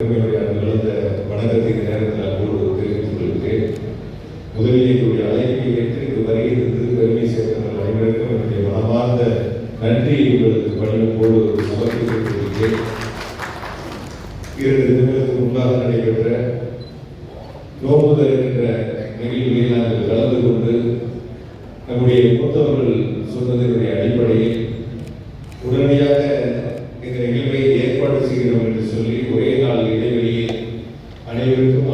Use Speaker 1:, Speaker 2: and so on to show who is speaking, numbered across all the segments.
Speaker 1: என்னுடைய நேரத்தில் அன்போடு தெரிவித்துக் கொள்கிறேன். முதலில் என்னுடைய அழைப்பை ஏற்று இது இருந்து பெருமை சேர்ந்தவர்கள் அனைவருக்கும் என்னுடைய மனமார்ந்த நன்றி உங்களுக்கு பணியோடு சமர்ப்பித்துக் கொள்கிறேன் இரண்டு தினங்களுக்கு முன்பாக நடைபெற்ற நோம்புதல் என்ற நிகழ்வில் நாங்கள் கலந்து கொண்டு நம்முடைய மூத்தவர்கள் சொன்னதனுடைய அடிப்படையில் உடனடியாக இந்த நிகழ்வை ஏற்பாடு செய்கிறோம் என்று சொல்லி ஒரே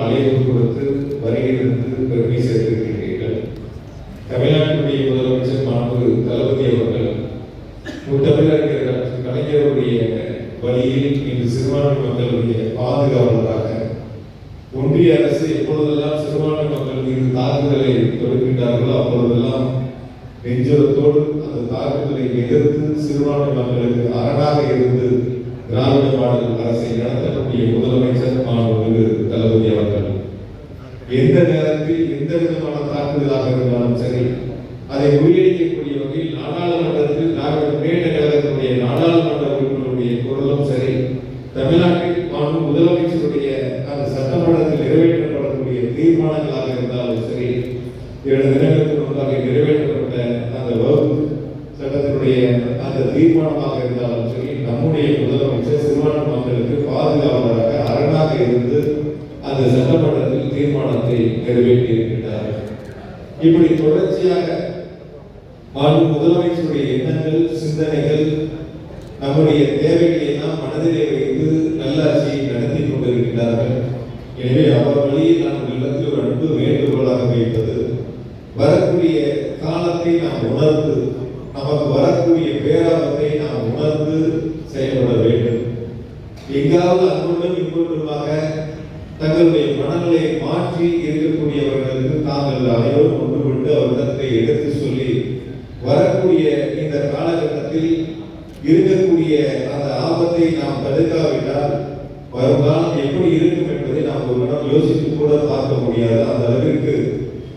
Speaker 1: அழைப்பு கொடுத்து வருகிறது பெருமை சேர்த்திருக்கிறீர்கள் தமிழ்நாட்டினுடைய முதலமைச்சர் மாண்பு தளபதி அவர்கள் முத்தமிழறிஞர் கலைஞருடைய வழியில் இன்று சிறுபான்மை மக்களுடைய பாதுகாவலராக ஒன்றிய அரசு எப்பொழுதெல்லாம் சிறுபான்மை மக்கள் மீது தாக்குதலை தொடுக்கின்றார்களோ அப்பொழுதெல்லாம் நெஞ்சத்தோடு அந்த தாக்குதலை எதிர்த்து சிறுபான்மை மக்களுக்கு அரணாக இருந்து திராவிட மாடல் அரசை நடத்தக்கூடிய முதலமைச்சர் எந்த நேரத்தில் எந்த விதமான தாக்குதலாக இருந்தாலும் சரி அதை முறியடிக்கக்கூடிய வகையில் நாடாளுமன்றத்தில் நாங்கள் முன்னேற்ற கழகத்தினுடைய நாடாளுமன்ற உறுப்பினருடைய குரலும் சரி தமிழ்நாட்டில் மாண்பு முதலமைச்சருடைய அந்த சட்டமன்றத்தில் நிறைவேற்றப்படக்கூடிய தீர்மானங்களாக இருந்தாலும் சரி இரண்டு தினங்களுக்கு முன்பாக நிறைவேற்றப்பட்ட அந்த வகுப்பு சட்டத்தினுடைய அந்த தீர்மானமாக இருந்தாலும் சரி நம்முடைய முதலமைச்சர் சிறுபான்மை மக்களுக்கு பாதுகாவலராக அரணாக இருந்து அந்த சட்டமன்ற தீர்மானத்தை நிறைவேற்றி இருக்கின்றார் இப்படி தொடர்ச்சியாக மாண்பு முதலமைச்சருடைய எண்ணங்கள் சிந்தனைகள் நம்முடைய தேவைகளை எல்லாம் மனதிலே வைத்து நல்லாட்சியை நடத்தி கொண்டிருக்கிறார்கள் எனவே அவர்களே வழியில் நாம் உள்ளத்தில் ஒரு அன்பு வேண்டுகோளாக வைப்பது வரக்கூடிய காலத்தை நாம் உணர்ந்து நமக்கு வரக்கூடிய பேராபத்தை நாம் உணர்ந்து செயல்பட வேண்டும். எங்காவது அன்புடன் இன்பொன்றுமாக தங்களுடைய மனநிலை மாற்றி இருக்கக்கூடியவர்களுக்கு தாங்கள் அனைவரும் ஒன்றுபட்டு அவரிடத்தை எடுத்து சொல்லி வரக்கூடிய இந்த காலகட்டத்தில் இருக்கக்கூடிய அந்த ஆபத்தை நாம் தடுக்காவிட்டால் வருங்காலம் எப்படி இருக்கும் என்பதை நாம் ஒரு இடம் யோசித்து கூட பார்க்க முடியாது. அந்த அளவிற்கு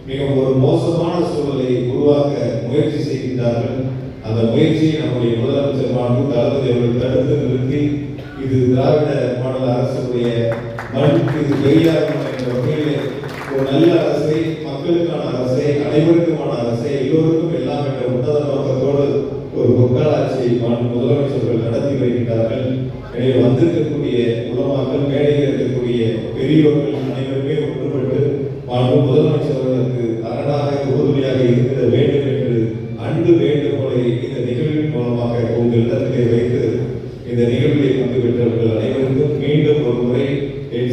Speaker 1: மிக ஒரு மோசமான சூழலை உருவாக்க முயற்சி செய்கின்றார்கள். அந்த முயற்சியை நம்முடைய முதலமைச்சர் மாண்பு தளபதி அவர்கள் தடுத்து நிறுத்தி இது திராவிட மாடல் அரசுடைய மண்ணுக்கு இது என்ற வகையிலே ஒரு நல்ல அரசை மக்களுக்கான அரசை அனைவருக்குமான அரசை எல்லோருக்கும் எல்லாம் என்ற உன்னத நோக்கத்தோடு ஒரு பொற்காலாட்சியை மாண்பு முதலமைச்சர்கள் நடத்தி வருகின்றார்கள். எனவே வந்திருக்கக்கூடிய உலமாக்கள் மேடையில் இருக்கக்கூடிய பெரியோர்கள் அனைவருமே ஒன்றுபட்டு மாண்பு முதலமைச்சர்களுக்கு அரணாக உறுதுணையாக இருக்கிற வேண்டும்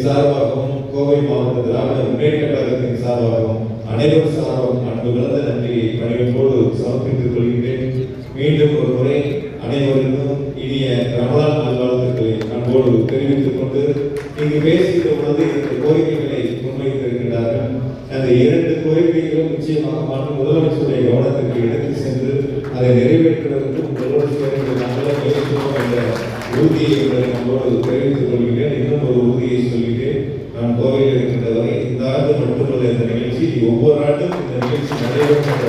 Speaker 1: சார்பாகவும் கோவை மாவட்ட திராவிட முன்னேற்ற கழகத்தின் சார்பாகவும் அனைவரும் சார்பாகவும் அன்பு கலந்த நன்றியை பணிவன்போடு சமர்ப்பித்துக் கொள்கின்றேன். மீண்டும் ஒரு முறை அனைவருக்கும் இனிய ரமலான் நல்வாழ்த்துக்களை அன்போடு தெரிவித்துக் கொண்டு இங்கு பேசுகிற பொழுது இந்த கோரிக்கைகளை முன்வைத்திருக்கிறார்கள் அந்த இரண்டு கோரிக்கைகளும் நிச்சயமாக மாண்பு முதலமைச்சருடைய கவனத்திற்கு எடுத்து சென்று அதை நிறைவேற்றுவதற்கு முதலமைச்சர் சேர்ந்து நாங்களும் என்ற உறுதியை நம்மோடு தெரிவித்துக் கொள்கிறேன் இன்னும் ஒரு உறுதியை சொல்லிட்டேன் நான் கோவையில் இருக்கின்ற வரை இந்த ஆண்டு மட்டுமல்ல இந்த நிகழ்ச்சி ஒவ்வொரு ஆண்டும் இந்த நிகழ்ச்சி நடைபெற்ற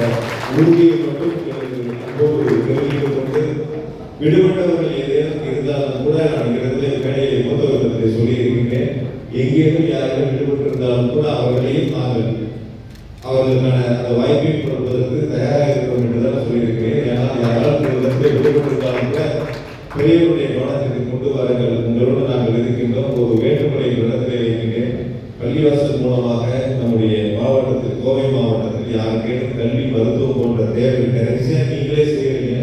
Speaker 1: உறுதியை மட்டும் உங்களுக்கு அன்போடு தெரிவித்துக் கொண்டு விடுபட்டவர்கள் ஏதேனும் இருந்தாலும் கூட நான் இடத்துல மேடையை மூத்தவர்களிடத்தில் சொல்லியிருக்கின்றேன் எங்கேயும் யாரும் விடுபட்டிருந்தாலும் கூட அவர்களையும் நாங்கள் அவர்களுக்கான அந்த வாய்ப்பை கொடுப்பதற்கு தயாராக இருக்கிறோம் என்றுதான் சொல்லியிருக்கிறேன். ஏன்னா யாராவது இடத்துல விடுபட்டிருந்தாலும் கூட பெரியவருடைய கவனத்திற்கு கொண்டு வாருங்கள். உங்களோடு நாங்கள் இருக்கின்றோம். ஒரு வேண்டுகோளை இடத்திலே இருக்கின்றேன் பள்ளிவாசல் மூலமாக மருத்துவம் போன்ற நிறைய நீங்களே செய்கிறீங்க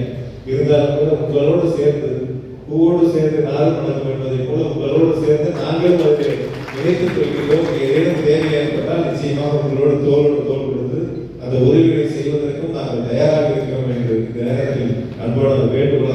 Speaker 1: இருந்தாலும் கூட உங்களோடு சேர்ந்து பூவோடு சேர்ந்து நாள் மணக்கும் என்பதை போல உங்களோடு சேர்ந்து நாங்களும் அவற்றை நினைத்துக் கொள்கிறோம் ஏதேனும் தேவை ஏற்பட்டால் நிச்சயமாக உங்களோடு தோளோடு தோல் கொடுத்து அந்த உதவிகளை செய்வதற்கும் நாங்கள் தயாராக இருக்கிறோம் என்று இந்த நேரத்தில் அன்போடு வேண்டுகோள்